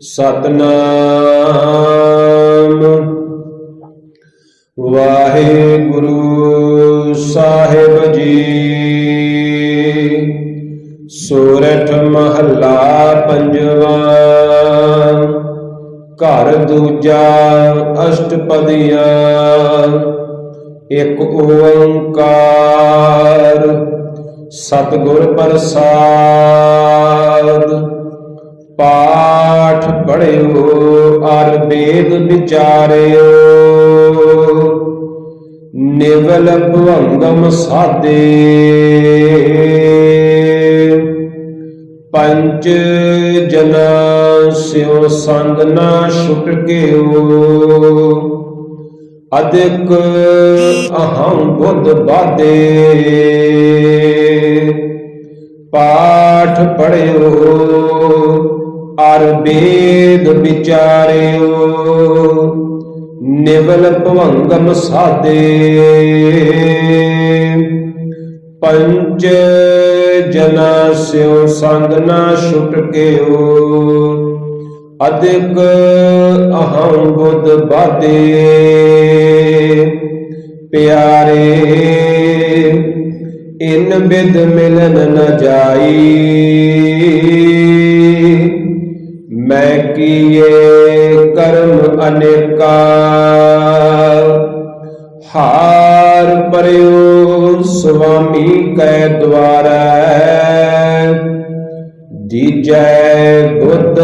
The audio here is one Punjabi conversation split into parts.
ਸਤਨਾਮ। ਵਾਹਿਗੁਰੂ ਸਾਹਿਬ ਜੀ ਸੋਰਠ ਮਹੱਲਾ ਪੰਜਵਾ। ਘਰ ਦੂਜਾ ਅਸ਼ਟਪਦੀਆਂ। ਇੱਕ ਓੰਕਾਰ। ਸਤਿਗੁਰ ਪ੍ਰਸਾਦ। ਪਾਠ ਪੜਿਓ, ਅਰ ਵੇਦ ਵਿਚਾਰਿਓ। ਨਿਵਲ ਭਵੰਗਮ ਸਾਦੇ। ਪੰਜ ਜਨਾ ਸਿਓ ਸੰਗ ਨਾ ਛੁਟ ਅਦਿਕ ਅਹੰ ਬੁੱਧ ਬਾਦੇ। ਪਾਠ ਪੜਿਓ ਅਰ ਬੇਦ ਵਿਚਾਰਿਓ, ਨਿਵਲ ਭਵੰਗਮ ਸਾਦੇ। ਪੰਜ ਜਨਾ ਸਿਓ ਸੰਗ ਨਾ ਛੁਟ ਗਿਓ ਅਦਿਕ ਅਹੰ ਬੁੱਧ ਬਾਦੇ। ਪਿਆਰੇ, ਇਨ ਬਿਦ ਮਿਲਨ ਨ ਜਾਈ। ਮੈਂ ਕੀਏ ਕਰਮ ਅਨੇਕਾ, ਹਾਰ ਪਰਿਓ ਸੁਆਮੀ ਕੈ ਦਵਾਰੈ ਦੀਜੈ ਬੁੱਧ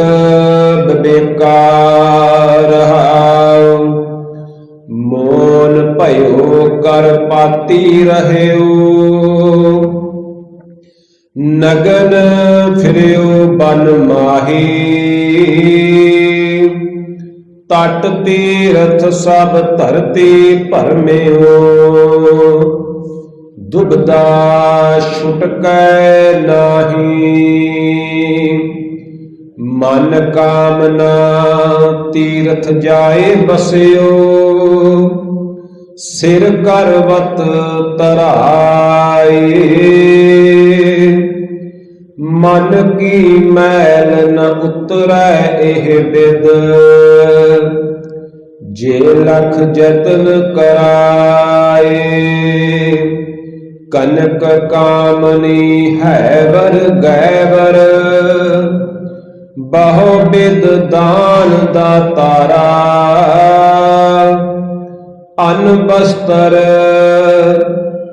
ਬਬੇਕਾ ਮੋਨ ਭਇਓ ਕਰ ਪਾਤੀ ਰਹਿਓ। ਨਗਨ ਫਿਰਿਓ ਬਨ ਮਾਹੀ। ਤਟ ਤੀਰਥ ਸਭ ਧਰਤੀ ਭਰਮਿਓ। ਦੁਬਦਾ ਛੁਟਕੈ ਨਾਹੀ। ਮਨ ਕਾਮਨਾ ਤੀਰਥ ਜਾਏ ਬਸਿਓ। ਸਿਰ ਕਰਵਤ ਤਰਾਏ ਮਨ ਕੀ ਮੈਲ ਨ ਉਤਰੈ ਇਹ ਬਿਦ। ਜੇ ਲਖ ਜਤਨ ਕਰਾਏ, ਕਨਕ ਕਾਮਨੀ ਹੈ ਵਰ ਗੈਵਰ। ਬਹੁ ਬਿਦ ਦਾਨ ਦਾ ਤਾਰਾ, ਅਨ ਬਸਤਰ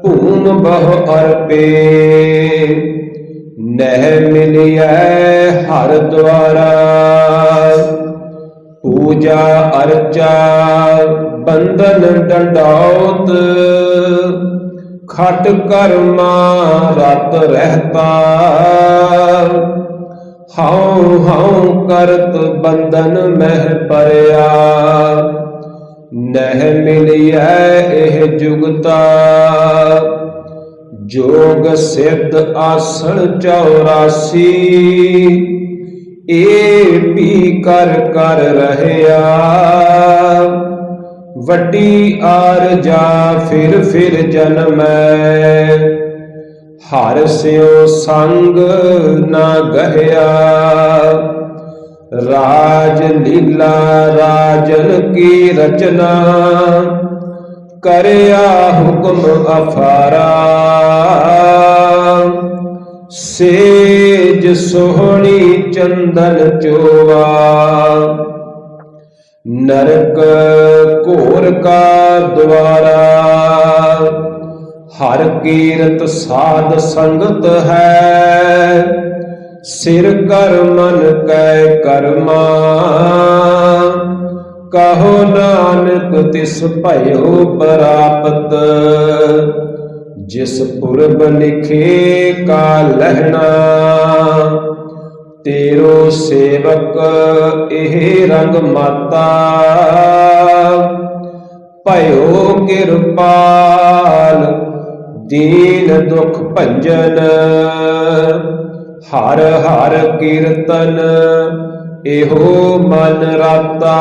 ਭੂਮ ਬਹੁ ਅਰਪੇ। ਨਹਿ ਮਿਲਿਐ ਹਰ ਦੁਆਰਾ। ਪੂਜਾ ਅਰਚਾ ਬੰਧਨ ਡੰਡੌਤ, ਖਟ ਕਰਮਾ ਰਤ ਰਹਤਾ। ਹਉ ਹਉ ਕਰਤ ਬੰਧਨ ਮਹਿ ਪਰਿਆ। ਨਹਿ ਮਿਲਿਐ ਇਹ ਜੁਗਤਾ। ਜੋਗ ਸਿੱਧ ਆਸਣ 84 ਏ ਵੀ ਕਰ ਕਰ ਰਹਿਆ। ਵੱਡੀ ਆਰਜਾ ਫਿਰ ਫਿਰ ਜਨਮੈ। ਹਰ ਸਿਓ ਸੰਗ ਨਾ ਗਹਿਆ। ਰਾਜ ਲੀਲਾ ਰਾਜਨ ਕੀ ਰਚਨਾ। ਕਰਿਆ ਹੁਕਮ ਅਫਾਰਾ। ਸੇਜ ਸੋਹਣੀ ਚੰਦਨ ਚੋਵਾ। ਨਰਕ ਘੋਰ ਕਾ ਦੁਆਰਾ। ਹਰ ਕੀਰਤ ਸਾਧ ਸੰਗਤ ਹੈ। ਸਿਰ ਕਰ ਮਨ ਕੈ ਕਰਮਾ। ਕਹੋ ਨਾਨਕ, ਤਿਸ ਭਇਓ ਪ੍ਰਾਪਤ। ਜਿਸ ਪੁਰਬ ਲਿਖੇ ਕਾ ਲਹਿਣਾ, ਤੇਰੋ ਸੇਵਕ ਇਹ ਰੰਗ ਮਾਤਾ। ਭਇਓ ਕਿਰਪਾਲ, ਦੀਨ ਦੁਖ ਭੰਜਨ, ਹਰ ਹਰ ਕੀਰਤਨ ਇਹੋ ਮਨ ਰਾਤਾ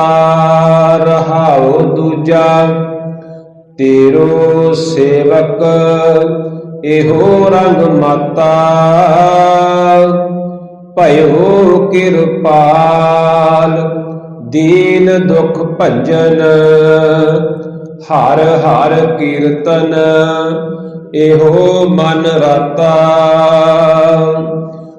ਰਹਾਉ ਦੂਜਾ, ਤੇਰੋ ਸੇਵਕ ਇਹੋ ਰੰਗ ਮਾਤਾ। ਭਇਓ ਕਿਰਪਾਲ, ਦੀਨ ਦੁਖ ਭੰਜਨ, ਹਰ ਹਰ ਕੀਰਤਨ, ਇਹੋ ਮਨ ਰਾਤਾ।